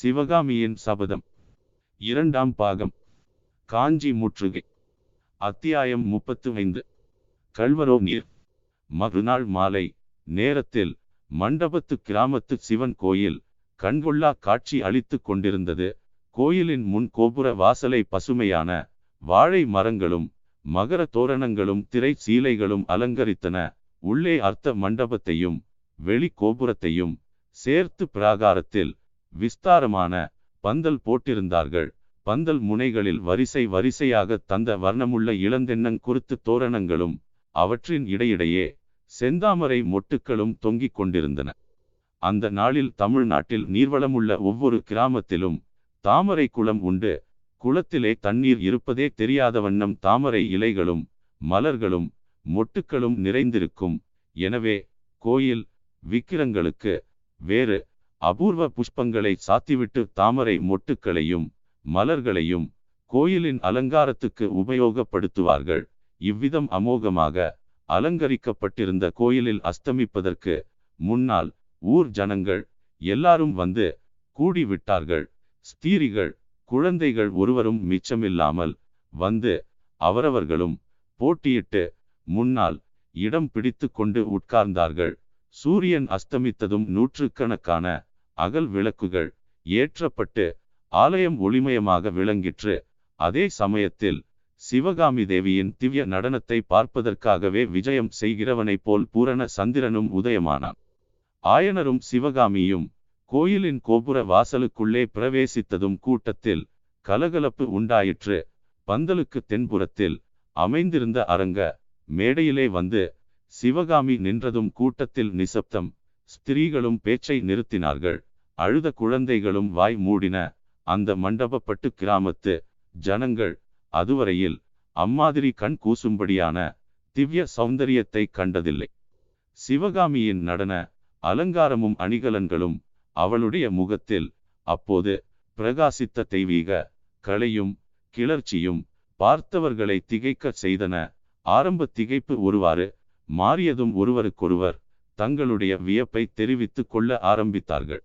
சிவகாமியின் சபதம். இரண்டாம் பாகம். காஞ்சி முற்றுகை. அத்தியாயம் முப்பத்து ஐந்து கல்வரோ நீர். மறுநாள் மாலை நேரத்தில் மண்டபத்து கிராமத்து சிவன் கோயில் கண்கொள்ளா காட்சி அளித்துக் கொண்டிருந்தது. கோயிலின் முன் கோபுர வாசலை பசுமையான வாழை மரங்களும் மகர தோரணங்களும் திரை சீலைகளும் அலங்கரித்தன. உள்ளே அர்த்த மண்டபத்தையும் வெளி கோபுரத்தையும் சேர்த்து பிராகாரத்தில் விஸ்தாரமான பந்தல் போட்டிருந்தார்கள். பந்தல் முனைகளில் வரிசை வரிசையாக தந்த வர்ணமுள்ள இளந்தென்னங் குருத்து தோரணங்களும் அவற்றின் இடையிடையே செந்தாமரை மொட்டுக்களும் தொங்கிக் கொண்டிருந்தன. அந்த நாளில் தமிழ்நாட்டில் நீர்வளமுள்ள ஒவ்வொரு கிராமத்திலும் தாமரை குளம் உண்டு. குளத்திலே தண்ணீர் இருப்பதே தெரியாத வண்ணம் தாமரை இலைகளும் மலர்களும் மொட்டுக்களும் நிறைந்திருக்கும். எனவே கோயில் விக்கிரங்களுக்கு வேறு அபூர்வ புஷ்பங்களை சாத்திவிட்டு தாமரை மொட்டுக்களையும் மலர்களையும் கோயிலின் அலங்காரத்துக்கு உபயோகப்படுத்துவார்கள். இவ்விதம் அமோகமாக அலங்கரிக்கப்பட்டிருந்த கோயிலில் அஸ்தமிப்பதற்கு முன்னால் ஊர் ஜனங்கள் எல்லாரும் வந்து கூடிவிட்டார்கள். ஸ்தீரிகள் குழந்தைகள் ஒருவரும் மிச்சமில்லாமல் வந்து அவரவர்களும் போட்டியிட்டு முன்னால் இடம் பிடித்து கொண்டு உட்கார்ந்தார்கள். சூரியன் அஸ்தமித்ததும் நூற்றுக்கணக்கான அகல் விளக்குகள் ஏற்றப்பட்டு ஆலயம் ஒளிமயமாக விளங்கிற்று. அதே சமயத்தில் சிவகாமி தேவியின் திவ்ய நடனத்தை பார்ப்பதற்காகவே விஜயம் செய்கிறவனைப் போல் பூரண சந்திரனும் உதயமானான். ஆயனரும் சிவகாமியும் கோயிலின் கோபுர வாசலுக்குள்ளே பிரவேசித்ததும் கூட்டத்தில் கலகலப்பு உண்டாயிற்று. பந்தலுக்கு தென்புறத்தில் அமைந்திருந்த அரங்க மேடையிலே வந்து சிவகாமி நின்றதும் கூட்டத்தில் நிசப்தம் ஸ்திரீகளும் பேச்சை நிறுத்தினார்கள். அழுத குழந்தைகளும் வாய் மூடின அந்த மண்டபப்பட்டு கிராமத்து ஜனங்கள் அதுவரையில் அம்மாதிரி கண் கூசும்படியான திவ்ய சௌந்தரியத்தை கண்டதில்லை. சிவகாமியின் நடன அலங்காரமும் அணிகலன்களும் அவளுடைய முகத்தில் அப்போது பிரகாசித்த தெய்வீக கலையும் கிளர்ச்சியும் பார்த்தவர்களை திகைக்க செய்தன ஆரம்ப திகைப்பு ஒருவாறு மாறியதும் ஒருவருக்கொருவர் தங்களுடைய வியப்பை தெரிவித்துக் கொள்ள ஆரம்பித்தார்கள்.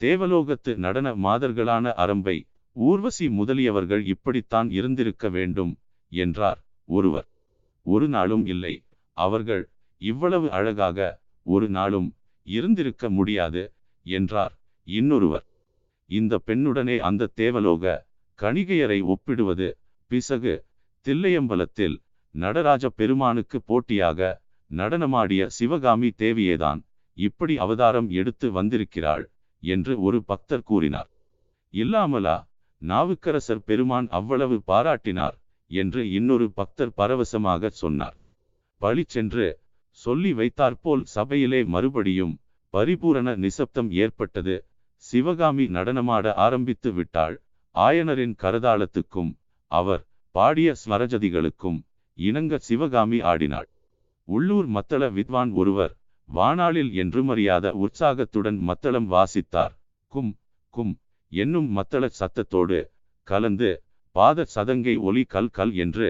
தேவலோகத்து நடன மாதர்களான அரம்பை ஊர்வசி முதலியவர்கள் இப்படித்தான் இருந்திருக்க வேண்டும் என்றார். ஒருவர் ஒரு நாளும் இல்லை. அவர்கள் இவ்வளவு அழகாக ஒரு நாளும் இருந்திருக்க முடியாது என்றார். இன்னொருவர் இந்த பெண்ணுடனே அந்த தேவலோக கணிகையரை ஒப்பிடுவது பிசகு தில்லையம்பலத்தில் நடராஜ பெருமானுக்கு போட்டியாக நடனமாடிய சிவகாமி தேவியேதான் இப்படி அவதாரம் எடுத்து வந்திருக்கிறாள் என்று ஒரு பக்தர் கூறினார். இல்லாமலா நாவுக்கரசர் பெருமான் அவ்வளவு பாராட்டினார் என்று இன்னொரு பக்தர் பரவசமாக சொன்னார். பழிச்சென்று சொல்லி வைத்தாற்போல் சபையிலே மறுபடியும் பரிபூரண நிசப்தம் ஏற்பட்டது. சிவகாமி நடனமாட ஆரம்பித்து விட்டாள். ஆயனரின் கரதாளத்துக்கும் அவர் பாடிய ஸ்மரஜதிகளுக்கும் இணங்க சிவகாமி ஆடினாள். உள்ளூர் மத்தள வித்வான் ஒருவர் வானாளில் என்றுமறியாத உற்சாகத்துடன் மத்தளம் வாசித்தார். கும் கும் என்னும் மத்தள சத்தத்தோடு கலந்து பாத சதங்கை ஒலி கல் கல் என்று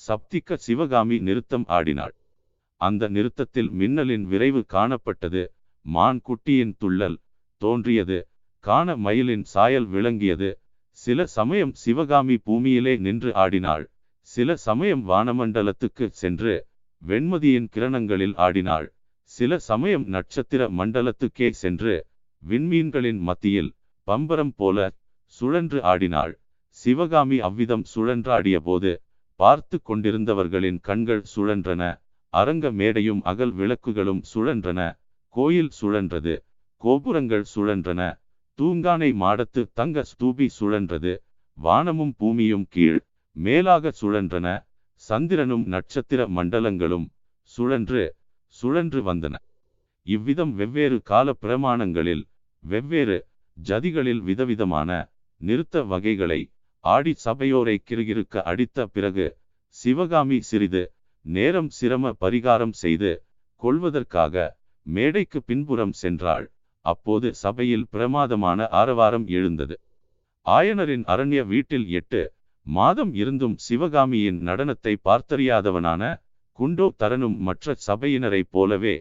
சப்திக்க சிவகாமி நிறுத்தம் ஆடினாள். அந்த நிறுத்தத்தில் மின்னலின் விரைவு காணப்பட்டது. மான் குட்டியின் துள்ளல் தோன்றியது. காண மயிலின் சாயல் விளங்கியது. சில சமயம் சிவகாமி பூமியிலே நின்று ஆடினாள். சில சமயம் வானமண்டலத்துக்கு சென்று வெண்மதியின் கிரணங்களில் ஆடினாள். சில சமயம் நட்சத்திர மண்டலத்துக்கே சென்று விண்மீன்களின் மத்தியில் பம்பரம் போல சுழன்று ஆடினாள். சிவகாமி அவ்விதம் சுழன்றாடிய போது பார்த்து கொண்டிருந்தவர்களின் கண்கள் சுழன்றன. அரங்க மேடையும் அகல் விளக்குகளும் சுழன்றன. கோயில் சுழன்றது. கோபுரங்கள் சுழன்றன. தூங்கானை மாடத்து தங்க ஸ்தூபி சுழன்றது. வானமும் பூமியும் கீழ் மேலாக சுழன்றன. சந்திரனும் நட்சத்திர மண்டலங்களும் சுழன்று சுழன்று வந்தன. இவ்விதம் வெவ்வேறு கால பிரமாணங்களில் வெவ்வேறு ஜதிகளில் விதவிதமான நிறுத்த வகைகளை ஆடி சபையோரை கிருகிருக்க அடித்த பிறகு சிவகாமி சிறிது நேரம் சிரம பரிகாரம் செய்து கொள்வதற்காக மேடைக்கு பின்புறம் சென்றாள். அப்போது சபையில் பிரமாதமான ஆரவாரம் எழுந்தது. ஆயனரின் அரண்ய வீட்டில் எட்டு மாதம் இருந்தும் சிவகாமியின் நடனத்தை பார்த்தறியாதவனான குண்டோ தரனும் மற்ற சபையினரைப் போலவே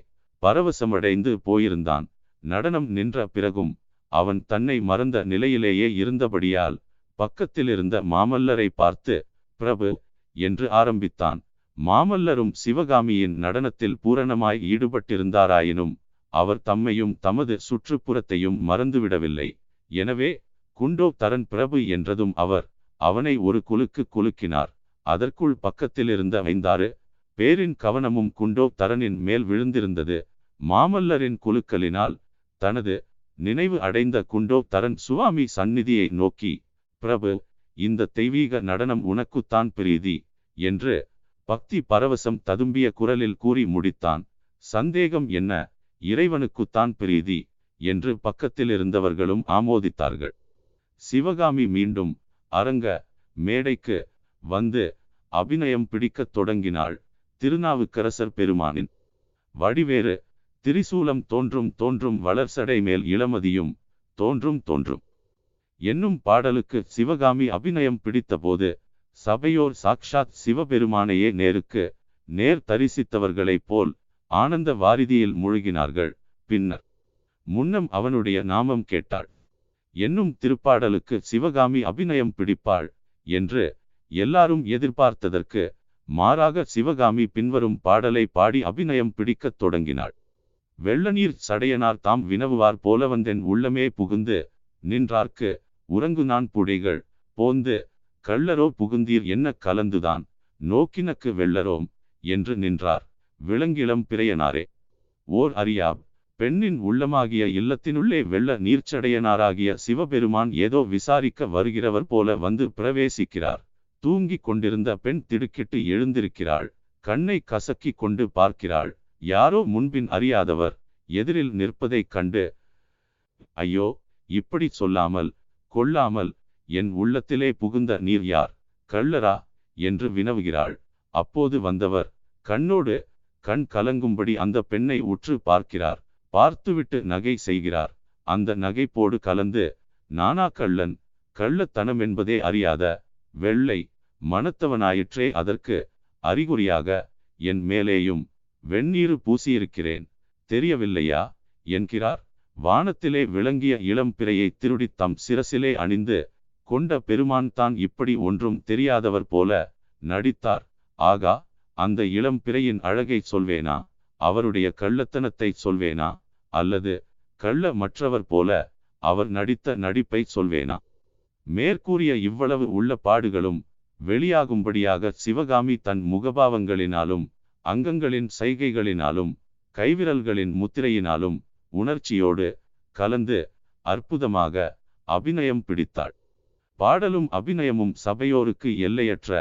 பரவசமடைந்து போயிருந்தான். நடனம் நின்ற பிறகும் அவன் தன்னை மறந்த நிலையிலேயே இருந்தபடியால் பக்கத்திலிருந்த மாமல்லரை பார்த்து பிரபு என்று ஆரம்பித்தான். மாமல்லரும் சிவகாமியின் நடனத்தில் பூரணமாய் ஈடுபட்டிருந்தாராயினும் அவர் தம்மையும் தமது சுற்றுப்புறத்தையும் மறந்துவிடவில்லை. எனவே குண்டோ தரன் பிரபு என்றதும் அவர் அவனை ஒரு குலுக்கு குலுக்கினார். அதற்குள் பக்கத்திலிருந்த ஐந்தாறு பேரின் கவனமும் குண்டோ தரனின் மேல் விழுந்திருந்தது. மாமல்லரின் குலுக்கலினால் தனது நினைவு அடைந்த குண்டோ தரன் சுவாமி சந்நிதியை நோக்கி பிரபு இந்த தெய்வீக நடனம் உனக்குத்தான் பிரீதி என்று பக்தி பரவசம் ததும்பிய குரலில் கூறி முடித்தான். சந்தேகம் என்ன? இறைவனுக்குத்தான் பிரீதி என்று பக்கத்தில் இருந்தவர்களும் ஆமோதித்தார்கள். சிவகாமி மீண்டும் அரங்க மேடைக்கு வந்து அபிநயம் பிடிக்கத் தொடங்கினாள். திருநாவுக்கரசர் பெருமானின். வடிவேறு திரிசூலம் தோன்றும் தோன்றும் வளர்சடை மேல் இளமதியும் தோன்றும் தோன்றும். என்னும் பாடலுக்கு சிவகாமி அபிநயம் பிடித்தபோது சபையோர் சாக்ஷாத் சிவபெருமானையே நேருக்கு நேர் தரிசித்தவர்களைப் போல் ஆனந்த வாரிதியில் மூழ்கினார்கள் பின்னர் முன்னம் அவனுடைய நாமம் கேட்டாள். என்னும் திருப்பாடலுக்கு சிவகாமி அபிநயம் பிடிப்பாள் என்று எல்லாரும் எதிர்பார்த்ததற்கு மாறாக சிவகாமி பின்வரும் பாடலை பாடி அபிநயம் பிடிக்கத் தொடங்கினாள். வெள்ளநீர் சடையனார் தாம் வினவுவார் போல வந்தென் உள்ளமே புகுந்து நின்றார்க்கு உறங்கு நான் புடைகள் போந்து கள்ளரோ புகுந்தீர் என்ன கலந்துதான் நோக்கினக்கு வெள்ளரோம் என்று நின்றார் விளங்கிளம் பிறையனாரே. ஓர் அறியாப் பெண்ணின் உள்ளமாகிய இல்லத்தினுள்ளே வெள்ள நீர்ச்சடையனாராகிய சிவபெருமான் ஏதோ விசாரிக்க வருகிறவர் போல வந்து பிரவேசிக்கிறார். தூங்கிக் கொண்டிருந்த பெண் திடுக்கிட்டு எழுந்திருக்கிறாள். கண்ணை கசக்கி கொண்டு பார்க்கிறாள். யாரோ முன்பின் அறியாதவர் எதிரில் நிற்பதைக் கண்டு ஐயோ இப்படி சொல்லாமல் கொள்ளாமல் என் உள்ளத்திலே புகுந்த நீர் யார்? கள்ளரா? என்று வினவுகிறாள். அப்போது வந்தவர் கண்ணோடு கண் கலங்கும்படி அந்த பெண்ணை உற்று பார்க்கிறார். பார்த்துவிட்டு நகை செய்கிறார். அந்த நகைப்போடு கலந்து நானா கள்ளன்? கள்ளத்தனம் என்பதே அறியாத வெள்ளை மனத்தவனாயிற்றே அதற்கு அறிகுறியாக என் மேலேயும் வெந்நீரு பூசியிருக்கிறேன். தெரியவில்லையா? என்கிறார். வானத்திலே விளங்கிய இளம் பிறையை திருடி தம் சிரசிலே அணிந்து கொண்ட பெருமான் தான் இப்படி ஒன்றும் தெரியாதவர் போல நடித்தார். ஆகா அந்த இளம் பிறையின் அழகை சொல்வேனா? அவருடைய கள்ளத்தனத்தை சொல்வேனா? அல்லது கள்ள மற்றவர் போல அவர் நடித்த நடிப்பை சொல்வேனா? மேற்கூறிய இவ்வளவு உள்ள பாடுகளும் வெளியாகும்படியாக சிவகாமி தன் முகபாவங்களினாலும் அங்கங்களின் சைகைகளினாலும் கைவிரல்களின் முத்திரையினாலும் உணர்ச்சியோடு கலந்து அற்புதமாக அபிநயம் பிடித்தாள். பாடலும் அபிநயமும் சபையோருக்கு எல்லையற்ற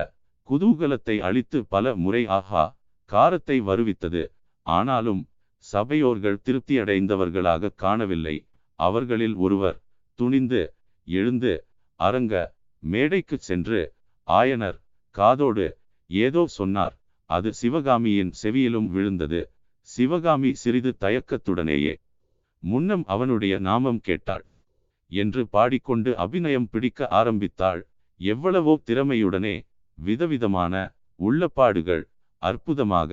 குதூகலத்தை அளித்து பல முறை ஆஹா காரத்தை வருவித்தது. ஆனாலும் சபையோர்கள் திருப்தியடைந்தவர்களாக காணவில்லை. அவர்களில் ஒருவர் துணிந்து எழுந்து அரங்க மேடைக்கு சென்று ஆயனர் காதோடு ஏதோ சொன்னார். அது சிவகாமியின் செவியிலும் விழுந்தது. சிவகாமி சிறிது தயக்கத்துடனேயே முன்னம் அவனுடைய நாமம் கேட்டாள் என்று பாடிக்கொண்டு அபிநயம் பிடிக்க ஆரம்பித்தாள். எவ்வளவோ திறமையுடனே விதவிதமான உள்ளப்பாடுகள் அற்புதமாக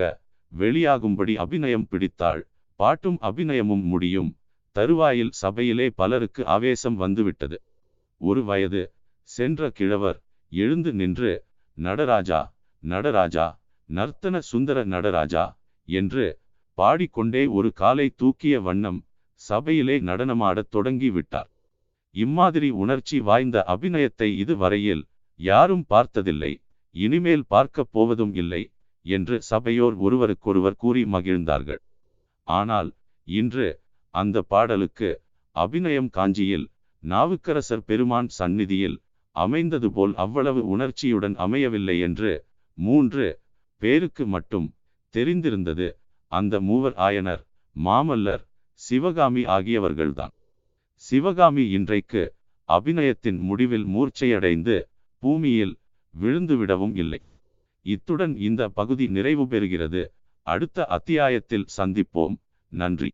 வெளியாகும்படி அபிநயம் பிடித்தாள். பாட்டும் அபிநயமும் முடியும். தருவாயில் சபையிலே பலருக்கு ஆவேசம் வந்துவிட்டது. ஒரு வயது. சென்ற கிழவர் எழுந்து நின்று நடராஜா நடராஜா நர்த்தன சுந்தர நடராஜா என்று பாடிக்கொண்டே ஒரு காலை தூக்கிய வண்ணம் சபையிலே நடனமாடத் தொடங்கி விட்டார். இம்மாதிரி உணர்ச்சி வாய்ந்த அபிநயத்தை இதுவரையில் யாரும் பார்த்ததில்லை. இனிமேல் பார்க்கப் போவதும் இல்லை என்று சபையோர் ஒருவருக்கொருவர் கூறி மகிழ்ந்தார்கள். ஆனால் இன்று அந்த பாடலுக்கு அபிநயம் காஞ்சியில் நாவுக்கரசர் பெருமான் சந்நிதியில் அமைந்தது போல் அவ்வளவு உணர்ச்சியுடன் அமையவில்லை என்று மூன்று பேருக்கு மட்டும் தெரிந்திருந்தது. அந்த மூவர் ஆயனர் மாமல்லர் சிவகாமி ஆகியவர்கள்தான். சிவகாமி இன்றைக்கு அபிநயத்தின் முடிவில் மூர்ச்சையடைந்து பூமியில் விழுந்துவிடவும் இல்லை. இத்துடன் இந்த பகுதி நிறைவு பெறுகிறது. அடுத்த அத்தியாயத்தில் சந்திப்போம். நன்றி.